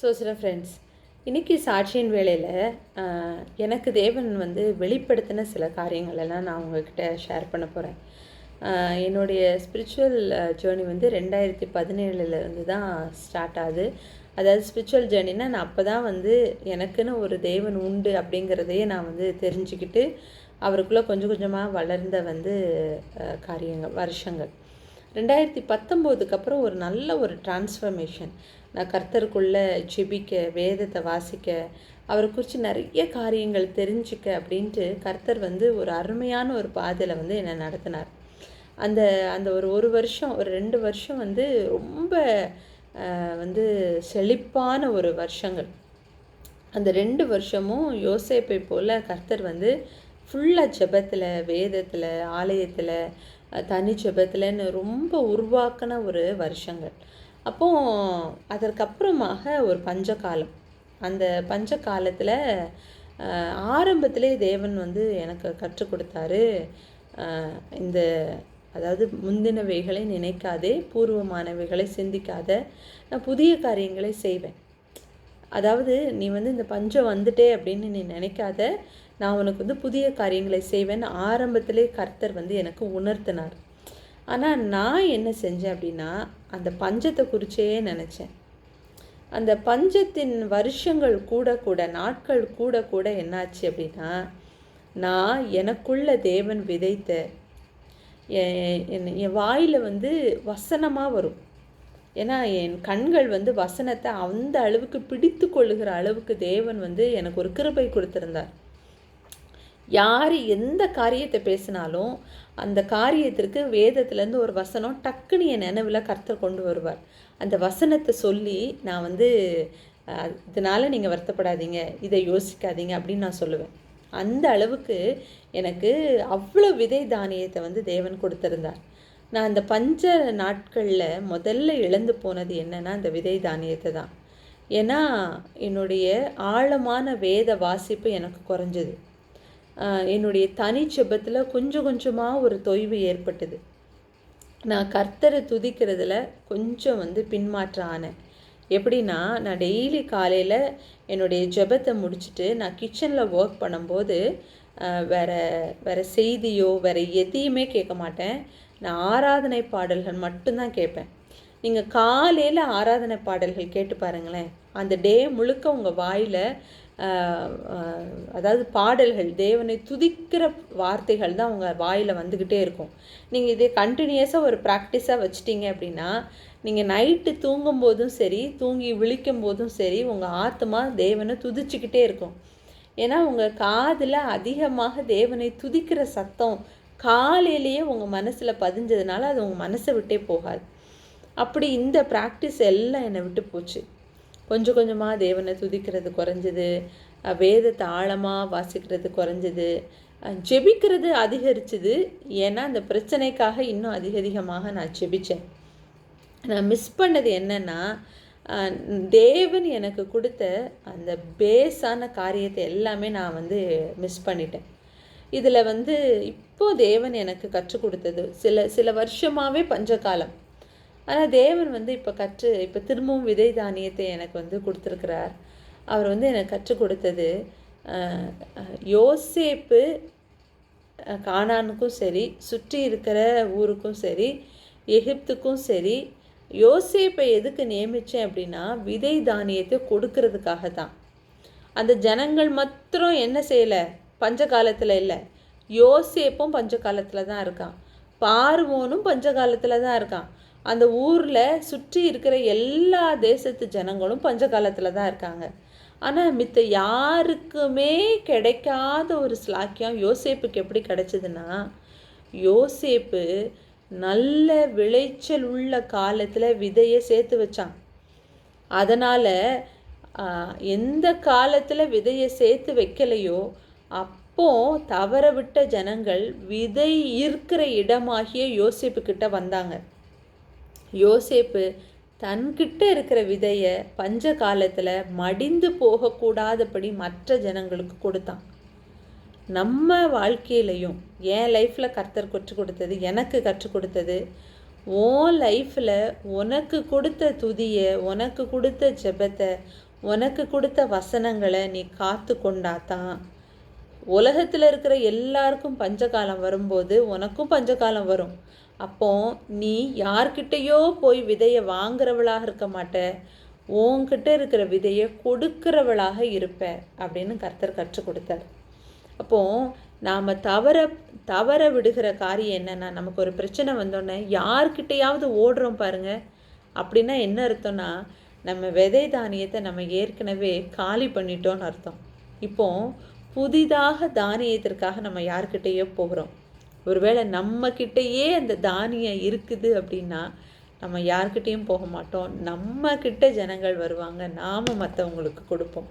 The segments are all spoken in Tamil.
ஸோ சில ஃப்ரெண்ட்ஸ் இன்றைக்கி சாட்சியின் வேலையில் எனக்கு தேவன் வந்து வெளிப்படுத்தின சில காரியங்கள் எல்லாம் நான் உங்ககிட்ட ஷேர் பண்ண போகிறேன் என்னுடைய ஸ்பிரிச்சுவல் ஜேர்னி வந்து ரெண்டாயிரத்தி பதினேழுலேருந்து தான் ஸ்டார்ட் ஆகுது. அதாவது ஸ்பிரிச்சுவல் ஜேர்னினா நான் அப்போ தான் வந்து எனக்குன்னு ஒரு தேவன் உண்டு அப்படிங்கிறதையே நான் வந்து தெரிஞ்சுக்கிட்டு அவருக்குள்ளே கொஞ்சம் கொஞ்சமாக வளர்ந்த வந்து காரியங்கள் வருஷங்கள். ரெண்டாயிரத்தி பத்தொம்போதுக்கு அப்புறம் ஒரு நல்ல ஒரு டிரான்ஸ்ஃபர்மேஷன் நான் கர்த்தருக்குள்ளே ஜெபிக்க வேதத்தை வாசிக்க அவரை குறித்து நிறைய காரியங்கள் தெரிஞ்சுக்க அப்படின்ட்டு கர்த்தர் வந்து ஒரு அருமையான ஒரு பாதையில் வந்து என்னை நடத்தினார். அந்த அந்த ஒரு ஒரு வருஷம் ஒரு ரெண்டு வருஷம் வந்து ரொம்ப வந்து செழிப்பான ஒரு வருஷங்கள். அந்த ரெண்டு வருஷமும் யோசேப்பை போல் கர்த்தர் வந்து ஃபுல்லாக ஜெபத்தில் வேதத்தில் ஆலயத்தில் தனி ஜெபத்தில்னு ரொம்ப உருவாக்கின ஒரு வருஷங்கள். அப்போ அதற்கப்புறமாக ஒரு பஞ்ச காலம் அந்த பஞ்ச காலத்தில் ஆரம்பத்திலே தேவன் வந்து எனக்கு கற்றுக் கொடுத்தாரு. இந்த அதாவது முந்தினவைகளை நினைக்காதே பூர்வமானவைகளை சிந்திக்காத நான் புதிய காரியங்களை செய்வேன். அதாவது நீ வந்து இந்த பஞ்சம் வந்துட்டே அப்படின்னு நீ நினைக்காத நான் உனக்கு வந்து புதிய காரியங்களை செய்வேன்னு ஆரம்பத்திலே கர்த்தர் வந்து எனக்கு உணர்த்தினார். ஆனால் நான் என்ன செஞ்சேன் அப்படின்னா அந்த பஞ்சத்தை குறிச்சே நினச்சேன். அந்த பஞ்சத்தின் வருஷங்கள் கூட கூட நாட்கள் கூட கூட என்னாச்சு அப்படின்னா நான் எனக்குள்ள தேவன் விதைத்த என் என் என் வாயில் வந்து வசனமாக வரும். ஏன்னா என் கண்கள் வந்து வசனத்தை அந்த அளவுக்கு பிடித்து கொள்ளுகிற அளவுக்கு தேவன் வந்து எனக்கு ஒரு கிருபை கொடுத்துருந்தார். யார் எந்த காரியத்தை பேசினாலும் அந்த காரியத்திற்கு வேதத்துலேருந்து ஒரு வசனம் டக்குன்னு என் நினைவில் கர்த்தர் கொண்டு வருவார். அந்த வசனத்தை சொல்லி நான் வந்து இதனால் நீங்கள் வருத்தப்படாதீங்க இதை யோசிக்காதீங்க அப்படின்னு நான் சொல்லுவேன். அந்த அளவுக்கு எனக்கு அவ்வளோ விதை தானியத்தை வந்து தேவன் கொடுத்துருந்தார். நான் அந்த பஞ்ச நாட்களில் முதல்ல இழந்து போனது என்னன்னா அந்த விதை தானியத்தை தான். ஏன்னா என்னுடைய ஆழமான வேத வாசிப்பு எனக்கு குறைஞ்சது. என்னுடைய தனி ஜெபத்தில் கொஞ்சம் கொஞ்சமாக ஒரு தொய்வு ஏற்பட்டது. நான் கர்த்தரை துதிக்கிறதுல கொஞ்சம் வந்து பின்மாற்றம் ஆனேன். எப்படின்னா நான் டெய்லி காலையில் என்னுடைய ஜெபத்தை முடிச்சுட்டு நான் கிச்சனில் ஒர்க் பண்ணும்போது வேறு வேற செய்தியோ வேறு எதையுமே கேட்க மாட்டேன். நான் ஆராதனை பாடல்கள் மட்டும்தான் கேட்பேன். நீங்கள் காலையில் ஆராதனை பாடல்கள் கேட்டு பாருங்களேன். அந்த டே முழுக்க உங்கள் வாயில் அதாவது பாடல்கள் தேவனை துதிக்கிற வார்த்தைகள் தான் உங்கள் வாயில் வந்துக்கிட்டே இருக்கும். நீங்கள் இதே கண்டினியூஸாக ஒரு ப்ராக்டிஸாக வச்சிட்டீங்க அப்படின்னா நீங்கள் நைட்டு தூங்கும் போதும் சரி தூங்கி விழிக்கும் போதும் சரி உங்கள் ஆத்மா தேவனை துதிச்சுக்கிட்டே இருக்கும். ஏன்னா உங்கள் காதில் அதிகமாக தேவனை துதிக்கிற சத்தம் காலையிலேயே உங்கள் மனசில் பதிஞ்சதுனால அது உங்கள் மனசை விட்டே போகாது. அப்படி இந்த ப்ராக்டிஸ் எல்லாம் என்னை விட்டு போச்சு. கொஞ்சம் கொஞ்சமாக தேவனை துதிக்கிறது குறைஞ்சது. வேதத்தை ஆழமாக வாசிக்கிறது குறைஞ்சது. ஜெபிக்கிறது அதிகரிச்சுது. ஏன்னா அந்த பிரச்சனைக்காக இன்னும் அதிகதிகமாக நான் ஜெபித்தேன் நான் மிஸ் பண்ணது என்னென்னா தேவன் எனக்கு கொடுத்த அந்த பேஸான காரியத்தை எல்லாமே நான் வந்து மிஸ் பண்ணிட்டேன். இதில் வந்து இப்போ தேவன் எனக்கு கற்றுக் கொடுத்தது. சில சில வருஷமாகவே பஞ்சகாலம். ஆனால் தேவன் வந்து இப்போ கற்று இப்போ திரும்பவும் விதை தானியத்தை எனக்கு வந்து கொடுத்துருக்கிறார். அவர் வந்து எனக்கு கற்றுக் கொடுத்தது யோசேப்பு காணானுக்கும் கானானுக்கும் சரி சுற்றி இருக்கிற ஊருக்கும் சரி எகிப்துக்கும் சரி யோசேப்பை எதுக்கு நியமித்தேன் அப்படின்னா விதை தானியத்தை கொடுக்கறதுக்காக தான். அந்த ஜனங்கள் மாத்திரம் என்ன செய்யலை? பஞ்ச காலத்தில் இல்லை. யோசேப்பும் பஞ்ச காலத்தில் தான் இருக்கான். பார்வோனும் பஞ்ச காலத்தில் தான் இருக்கான். அந்த ஊரில் சுற்றி இருக்கிற எல்லா தேசத்து ஜனங்களும் பஞ்ச காலத்தில் தான் இருக்காங்க. ஆனால் மித்த யாருக்குமே கிடைக்காத ஒரு ஸ்லாக்கியம் யோசேப்புக்கு எப்படி கிடைச்சதுன்னா யோசேப்பு நல்ல விளைச்சல் உள்ள காலத்தில் விதையை சேர்த்து வச்சான். அதனால் எந்த காலத்தில் விதையை சேர்த்து வைக்கலையோ அப்போ தவற விட்ட ஜனங்கள் விதை இருக்கிற இடமாகிய யோசிப்புக்கிட்ட வந்தாங்க. யோசேப்பு தன்கிட்ட இருக்கிற விதையை பஞ்ச காலத்தில் மடிந்து போகக்கூடாதபடி மற்ற ஜனங்களுக்கு கொடுத்தான். நம்ம வாழ்க்கையிலையும் என் லைஃப்பில் கர்த்தர் கற்றுக் கொடுத்தது எனக்கு கற்றுக் கொடுத்தது உன் லைஃப்பில் உனக்கு கொடுத்த துதியை உனக்கு கொடுத்த ஜெபத்தை உனக்கு கொடுத்த வசனங்களை நீ காத்து கொண்டாதான். உலகத்தில் இருக்கிற எல்லாருக்கும் பஞ்சகாலம் வரும்போது உனக்கும் பஞ்சகாலம் வரும். அப்போ நீ யார்கிட்டயோ போய் விதையை வாங்குறவளாக இருக்க மாட்ட. உன்கிட்ட இருக்கிற விதையை கொடுக்கிறவளாக இருப்ப அப்படின்னு கர்த்தர் கற்றுக் கொடுத்தார். அப்போது நாம் தவற தவற விடுகிற காரியம் என்னென்னா நமக்கு ஒரு பிரச்சனை வந்தோடனே யார்கிட்டையாவது ஓடுறோம் பாருங்க. அப்படின்னா என்ன அர்த்தம்னா நம்ம விதை தானியத்தை நம்ம ஏற்கனவே காலி பண்ணிட்டோன்னு அர்த்தம். இப்போ புதிதாக தானியத்திற்காக நம்ம யார்கிட்டேயோ போகிறோம் ஒருவேளை நம்மக்கிட்டேயே அந்த தானியம் இருக்குது அப்படின்னா நம்ம யார்கிட்டேயும் போக மாட்டோம். நம்ம ஜனங்கள் வருவாங்க. நாம் மற்றவங்களுக்கு கொடுப்போம்.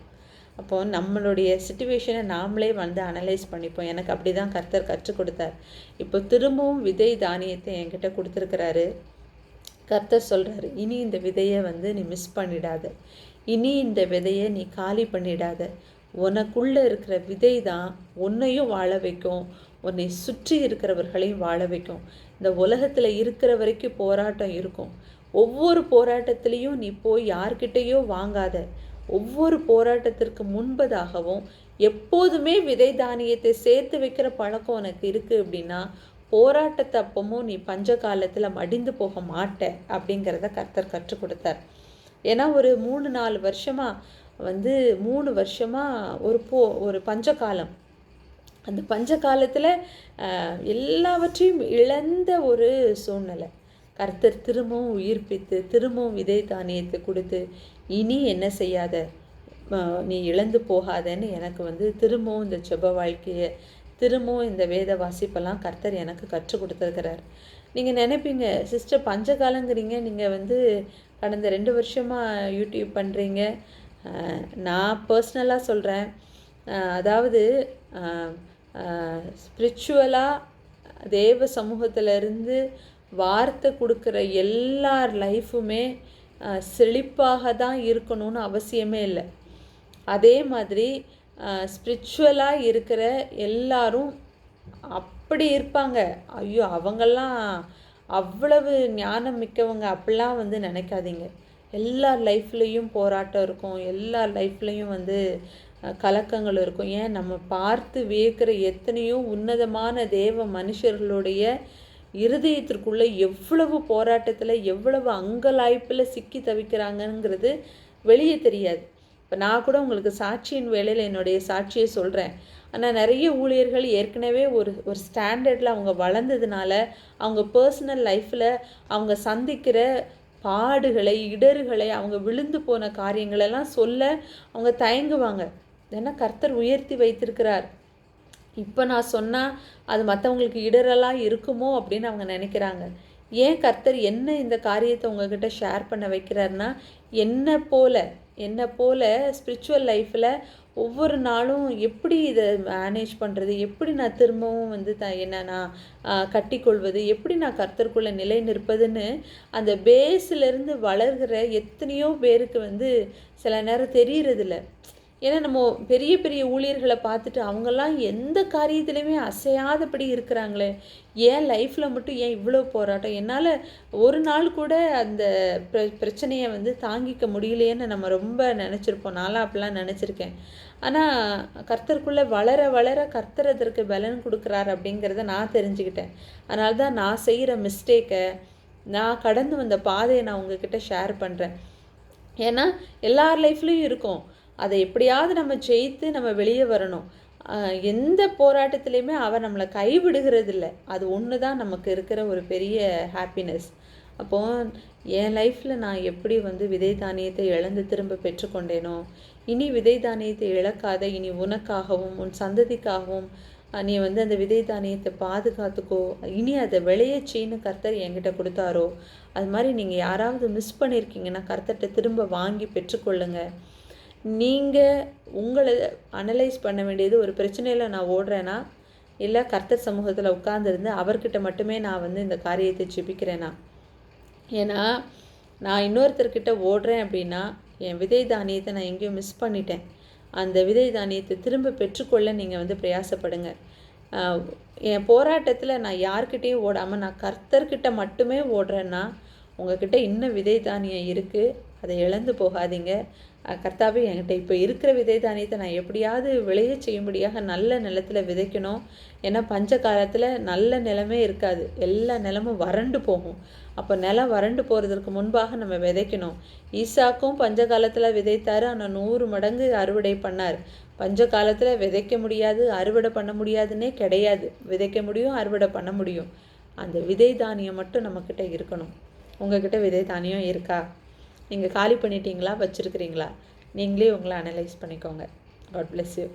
அப்போது நம்மளுடைய சுச்சுவேஷனை நாமளே வந்து அனலைஸ் பண்ணிப்போம். எனக்கு அப்படி தான் கர்த்தர் கற்றுக் கொடுத்தார். இப்போ திரும்பவும் விதை தானியத்தை என்கிட்ட கொடுத்துருக்கிறாரு. கர்த்தர் சொல்கிறாரு இனி இந்த விதையை வந்து நீ மிஸ் பண்ணிடாத. இனி இந்த விதையை நீ காலி பண்ணிடாத. உனக்குள்ளே இருக்கிற விதை தான் உன்னையும் வாழ வைக்கும். உன்னை சுற்றி இருக்கிறவர்களையும் வாழ வைக்கும். இந்த உலகத்தில் இருக்கிற வரைக்கும் போராட்டம் இருக்கும். ஒவ்வொரு போராட்டத்திலையும் நீ போய் யார்கிட்டேயோ வாங்காத. ஒவ்வொரு போராட்டத்திற்கு முன்பதாகவும் எப்போதுமே விதை தானியத்தை சேர்த்து வைக்கிற பழக்கம் உனக்கு இருக்குது அப்படின்னா போராட்டத்தை அப்பமும் நீ பஞ்ச காலத்தில் மடிந்து போக மாட்ட அப்படிங்கிறத கர்த்தர் கற்றுக் கொடுத்தார். ஏன்னா ஒரு மூணு நாலு வருஷமாக வந்து மூணு வருஷமாக ஒரு போ ஒரு பஞ்சகாலம் அந்த பஞ்ச காலத்தில் எல்லாவற்றையும் இழந்த ஒரு சூழ்நிலை. கர்த்தர் திரும்பவும் உயிர்ப்பித்து திரும்பவும் விதை தானியத்தை கொடுத்து இனி என்ன செய்யாத? நீ இழந்து போகாதன்னு எனக்கு வந்து திரும்பவும் இந்த செப வாழ்க்கையை திரும்பவும் இந்த வேத வாசிப்பெல்லாம் கர்த்தர் எனக்கு கற்றுக் கொடுத்துருக்கிறார். நீங்கள் நினைப்பீங்க சிஸ்டர் பஞ்சகாலங்கிறீங்க நீங்கள் வந்து கடந்த ரெண்டு வருஷமாக யூடியூப் பண்ணுறீங்க நான் பர்சனலாக சொல்கிறேன் அதாவது ஸ்பிரிச்சுவலாக தேவ சமூகத்திலிருந்து வார்த்தை கொடுக்குற எல்லார் லைஃபுமே செழிப்பாக தான் இருக்கணும்னு அவசியமே இல்லை. அதே மாதிரி ஸ்பிரிச்சுவலாக இருக்கிற எல்லாரும் அப்படி இருப்பாங்க. ஐயோ அவங்கெல்லாம் அவ்வளவு ஞானம் மிக்கவங்க அப்படிலாம் வந்து நினைக்காதீங்க. எல்லா லைஃப்லேயும் போராட்டம் இருக்கும். எல்லா லைஃப்லேயும் வந்து கலக்கங்கள் இருக்கும். ஏன்? நம்ம பார்த்து வியக்கிற எத்தனையோ உன்னதமான தேவ மனுஷர்களுடைய இருதயத்திற்குள்ளே எவ்வளவு போராட்டத்தில் எவ்வளவு அங்கலாய்ப்பில் சிக்கி தவிக்கிறாங்கங்கிறது வெளியே தெரியாது. இப்போ நான் கூட உங்களுக்கு சாட்சியின் வேலையில் என்னுடைய சாட்சியை சொல்கிறேன் ஆனால் நிறைய ஊழியர்கள் ஏற்கனவே ஒரு ஒரு ஸ்டாண்டர்டில் அவங்க வளர்ந்ததுனால அவங்க பர்சனல் லைஃப்பில் அவங்க சந்திக்கிற பாடுகளை இடர்களை அவங்க விழுந்து போன காரியங்களெல்லாம் சொல்ல அவங்க தயங்குவாங்க. ஏன்னா கர்த்தர் உயர்த்தி வைத்திருக்கிறார். இப்போ நான் சொன்னால் அது மற்றவங்களுக்கு இடரலாக இருக்குமோ அப்படின்னு அவங்க நினைக்கிறாங்க. ஏன் கர்த்தர் என்ன இந்த காரியத்தை உங்ககிட்ட ஷேர் பண்ண வைக்கிறாருன்னா என்ன போல என்ன போல ஸ்பிரிச்சுவல் லைஃப்பில் ஒவ்வொரு நாளும் எப்படி இதை மேனேஜ் பண்ணுறது எப்படி நான் திரும்பவும் வந்து த என்ன நான் கட்டிக்கொள்வது எப்படி நான் கர்த்தருக்குள்ளே நிலை நிற்பதுன்னு அந்த பேஸிலேருந்து வளர்கிற எத்தனையோ பேருக்கு வந்து சில நேரம் தெரியறதில்ல. ஏன்னா நம்ம பெரிய பெரிய ஊழியர்களை பார்த்துட்டு அவங்கெல்லாம் எந்த காரியத்துலேயுமே அசையாதபடி இருக்கிறாங்களே. ஏன் லைஃப்பில் மட்டும் ஏன் இவ்வளோ போராட்டம்? என்னால் ஒரு நாள் கூட அந்த பிர பிரச்சனையை வந்து தாங்கிக்க முடியலையேன்னு நம்ம ரொம்ப நினச்சிருப்போம். நானும் அப்படிலாம் நினச்சிருக்கேன். ஆனால் கர்த்தருக்குள்ளே வளர வளர கர்த்தர் அதற்கு பலன் கொடுக்குறாரு அப்படிங்கிறத நான் தெரிஞ்சுக்கிட்டேன். அதனால தான் நான் செய்கிற மிஸ்டேக்கை நான் கடந்து வந்த பாதையை நான் உங்ககிட்ட ஷேர் பண்ணுறேன் ஏன்னா எல்லார் லைஃப்லேயும் இருக்கும். அதை எப்படியாவது நம்ம ஜெயித்து நம்ம வெளியே வரணும். எந்த போராட்டத்துலேயுமே அவர் நம்மளை கைவிடுகிறது இல்லை அது ஒன்று தான் நமக்கு இருக்கிற ஒரு பெரிய ஹாப்பினஸ் அப்போது என் லைஃப்பில் நான் எப்படி வந்து விதை தானியத்தை இழந்து திரும்ப பெற்றுக்கொண்டேனோ இனி விதை தானியத்தை இழக்காத இனி உனக்காகவும் உன் சந்ததிக்காகவும் நீ வந்து அந்த விதை தானியத்தை பாதுகாத்துக்கோ இனி அதை விளையச்சின்னு கர்த்தர் என்கிட்ட கொடுத்தாரோ அது மாதிரி நீங்கள் யாராவது மிஸ் பண்ணியிருக்கீங்கன்னா கர்த்தர்கிட்ட திரும்ப வாங்கி பெற்றுக்கொள்ளுங்கள் நீங்கள் உங்களை அனலைஸ் பண்ண வேண்டியது ஒரு பிரச்சனையில் நான் ஓடுறேன்னா இல்லை கர்த்தர் சமூகத்தில் உட்காந்துருந்து அவர்கிட்ட மட்டுமே நான் வந்து இந்த காரியத்தை ஜெபிக்கிறேனா? ஏன்னா நான் இன்னொருத்தர்கிட்ட ஓடுறேன் அப்படின்னா என் விதை தானியத்தை நான் எங்கேயும் மிஸ் பண்ணிட்டேன். அந்த விதை தானியத்தை திரும்ப பெற்றுக்கொள்ள நீங்கள் வந்து பிரயாசப்படுங்க. என் போராட்டத்தில் நான் யார்கிட்டேயும் ஓடாமல் நான் கர்த்தர்கிட்ட மட்டுமே ஓடுறேன்னா உங்ககிட்ட இன்னும் விதை தானியம் இருக்குது அதை இழந்து போகாதீங்க. கர்த்தாவே என்கிட்ட இப்போ இருக்கிற விதை தானியத்தை நான் எப்படியாவது விளைய செய்யும்படியாக நல்ல நிலத்தில் விதைக்கணும். ஏன்னா பஞ்ச காலத்தில் நல்ல நிலமே இருக்காது. எல்லா நிலமும் வறண்டு போகும். அப்போ நிலம் வறண்டு போகிறதுக்கு முன்பாக நம்ம விதைக்கணும். ஈசாக்கும் பஞ்ச காலத்தில் விதைத்தார். ஆனால் நூறு மடங்கு அறுவடை பண்ணார். பஞ்ச காலத்தில் விதைக்க முடியாது அறுவடை பண்ண முடியாதுன்னே கிடையாது. விதைக்க முடியும் அறுவடை பண்ண முடியும். அந்த விதை தானியம் மட்டும் நம்மக்கிட்ட இருக்கணும். உங்ககிட்ட விதை தானியம் இருக்கா? நீங்கள் காலி பண்ணிட்டீங்களா வச்சுருக்கிறீங்களா? நீங்களே உங்களை அனலைஸ் பண்ணிக்கோங்க. God bless you